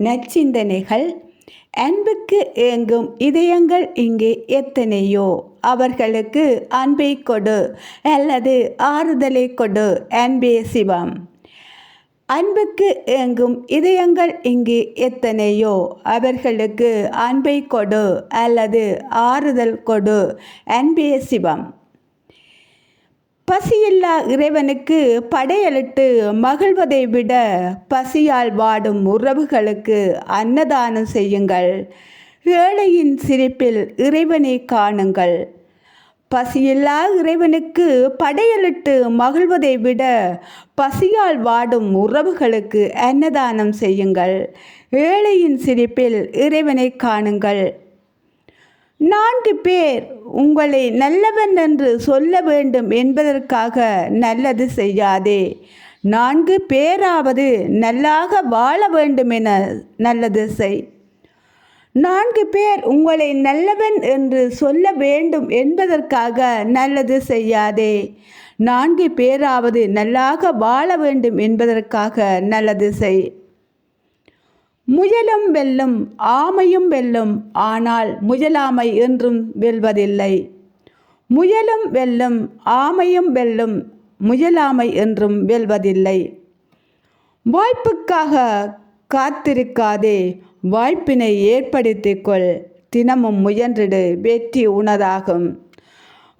நச்சிந்தனைகள் அன்புக்கு ஏங்கும் இதயங்கள் இங்கே எத்தனையோ? அவர்களுக்கு அன்பை கொடு அல்லது ஆறுதலை கொடு அன்பே சிவம். அன்புக்கு ஏங்கும் இதயங்கள் இங்கு எத்தனையோ? அவர்களுக்கு அன்பை கொடு அல்லது ஆறுதல் கொடு அன்பே சிவம். பசியில்லா இறைவனுக்கு படையலிட்டு மகிழ்வதை விட பசியால் வாடும் உறவுகளுக்கு அன்னதானம் செய்யுங்கள். ஏழையின் சிரிப்பில் இறைவனை காணுங்கள். பசியில்லா இறைவனுக்கு படையலிட்டு மகிழ்வதை விட பசியால் வாடும் உறவுகளுக்கு அன்னதானம் செய்யுங்கள். ஏழையின் சிரிப்பில் இறைவனை காணுங்கள். நான்கு பேர் உங்களை நல்லவன் என்று சொல்ல வேண்டும் என்பதற்காக நல்லது செய்யாதே. நான்கு பேராவது நல்லாக வாழ வேண்டும் என நல்லது செய். நான்கு பேர் உங்களை நல்லவன் என்று சொல்ல வேண்டும் என்பதற்காக நல்லது செய்யாதே. நான்கு பேராவது நல்லாக வாழ வேண்டும் என்பதற்காக நல்லது செய். முயலும் வெல்லும் ஆமையும் வெல்லும் ஆனால் முயலாமை என்றும் வெல்வதில்லை. முயலும் வெல்லும் ஆமையும் வெல்லும் முயலாமை என்றும் வெல்வதில்லை. வாய்ப்புக்காக காத்திருக்காதே வாய்ப்பினை ஏற்படுத்திக்கொள். தினமும் முயன்றிடு வெற்றி உனதாகும்.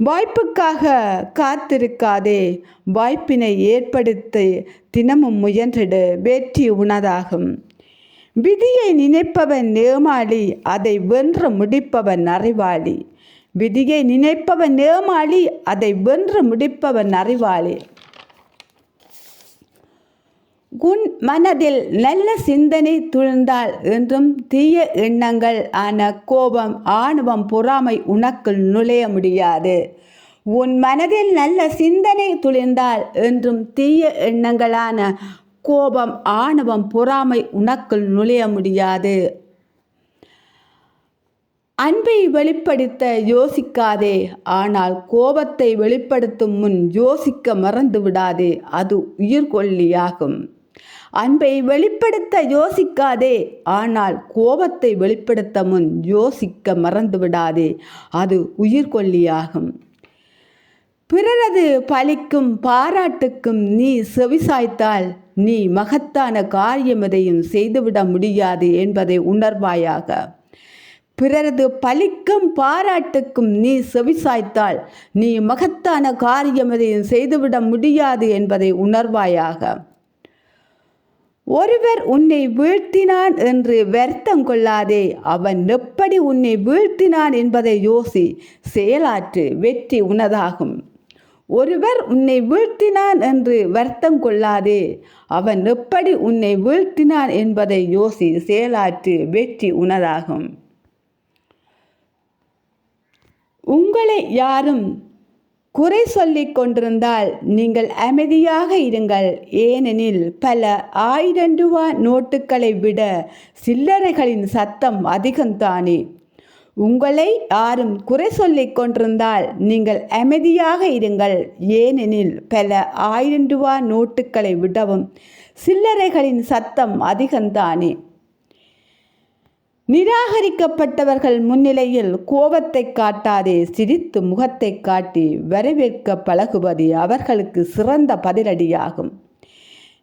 வாய்ப்புக்காக காத்திருக்காதே வாய்ப்பினை ஏற்படுத்தி தினமும் முயன்றிடு வெற்றி உனதாகும். விதியை நினைப்பவன் ஏமாளி அதை வென்று முடிப்பவன் அறிவாளி. விதியை நினைப்பவன் ஏமாளி அதை வென்று முடிப்பவன் அறிவாளி. உன் மனதில் நல்ல சிந்தனை துழ்ந்தால் என்றும் தீய எண்ணங்கள் ஆன கோபம் ஆணவம் பொறாமை உனக்குள் நுழைய முடியாது. உன் மனதில் நல்ல சிந்தனை துளிர்ந்தால் என்றும் தீய எண்ணங்களான கோபம் ஆணவம் பொறாமை உனக்குள் நுழைய முடியாது. அன்பை வெளிப்படுத்த யோசிக்காதே. ஆனால் கோபத்தை வெளிப்படுத்தும் முன் யோசிக்க மறந்து விடாதே. அது உயிர்கொல்லியாகும் அன்பை வெளிப்படுத்த யோசிக்காதே. ஆனால் கோபத்தை வெளிப்படுத்த முன் யோசிக்க மறந்து விடாதே. அது உயிர்கொல்லியாகும் பிறரது பழிக்கும் பாராட்டுக்கும் நீ செவிசாய்த்தால் நீ மகத்தான காரியம் எதையும் செய்துவிட முடியாது என்பதை உணர்வாயாக. பிறரது பலிக்கும் பாராட்டுக்கும் நீ செவிசாய்த்தால் நீ மகத்தான காரியம் எதையும் செய்துவிட முடியாது என்பதை உணர்வாயாக. ஒருவர் உன்னை வீழ்த்தினான் என்று வருத்தம் கொள்ளாதே அவன் எப்படி உன்னை வீழ்த்தினான் என்பதை யோசி செயலாற்று வெற்றி உனதாகும். ஒருவர் உன்னை வீழ்த்தினான் என்று வருத்தம் கொள்ளாதே. அவன் எப்படி உன்னை வீழ்த்தினான் என்பதை யோசி செயலாற்று வெற்றி உணராகும். உங்களை யாரும் குறை சொல்லிக் கொண்டிருந்தால் நீங்கள் அமைதியாக இருங்கள். ஏனெனில் பல ஆயிரம் ரூபா நோட்டுகளை விட சில்லறைகளின் சத்தம் அதிகம்தானே. உங்களை யாரும் குறை சொல்லிக் கொண்டிருந்தால் நீங்கள் அமைதியாக இருங்கள். ஏனெனில் பல ஆயிரம் ரூபா நோட்டுகளை விடவும் சில்லறைகளின் சத்தம் அதிகம்தானே. நிராகரிக்கப்பட்டவர்கள் முன்னிலையில் கோபத்தை காட்டாதே சிரித்து முகத்தை காட்டி வரவேற்க பழகுவது அவர்களுக்கு சிறந்த பதிலடியாகும்.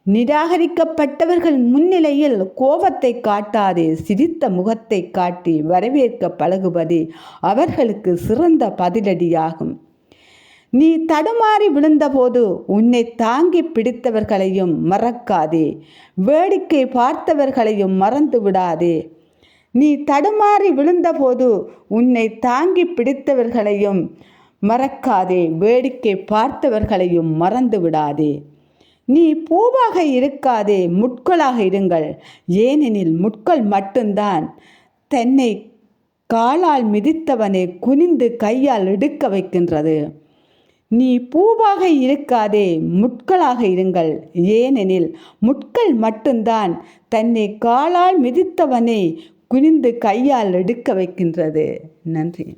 நிராகரிக்கப்பட்டவர்கள் முன்னிலையில் கோபத்தை காட்டாதே சிரித்த முகத்தை காட்டி வரவேற்க பழகுவது அவர்களுக்கு சிறந்த பதிலடியாகும். நீ தடுமாறி விழுந்தபோது உன்னை தாங்கி பிடித்தவர்களையும் மறக்காதே வேடிக்கை பார்த்தவர்களையும் மறந்து விடாதே. நீ தடுமாறி விழுந்தபோது உன்னை தாங்கி பிடித்தவர்களையும் மறக்காதே வேடிக்கை பார்த்தவர்களையும் மறந்து விடாதே. நீ பூவாக இருக்காதே முட்களாக இருங்கள். ஏனெனில் முட்கள் மட்டும்தான். தென்னை காலால் மிதித்தவனை குனிந்து கையால் எடுக்க வைக்கின்றது. நீ பூவாக இருக்காதே முட்களாக இருங்கள். ஏனெனில் முட்கள் மட்டும்தான் தன்னை காலால் மிதித்தவனை குனிந்து கையால் எடுக்க வைக்கின்றது. நன்றி.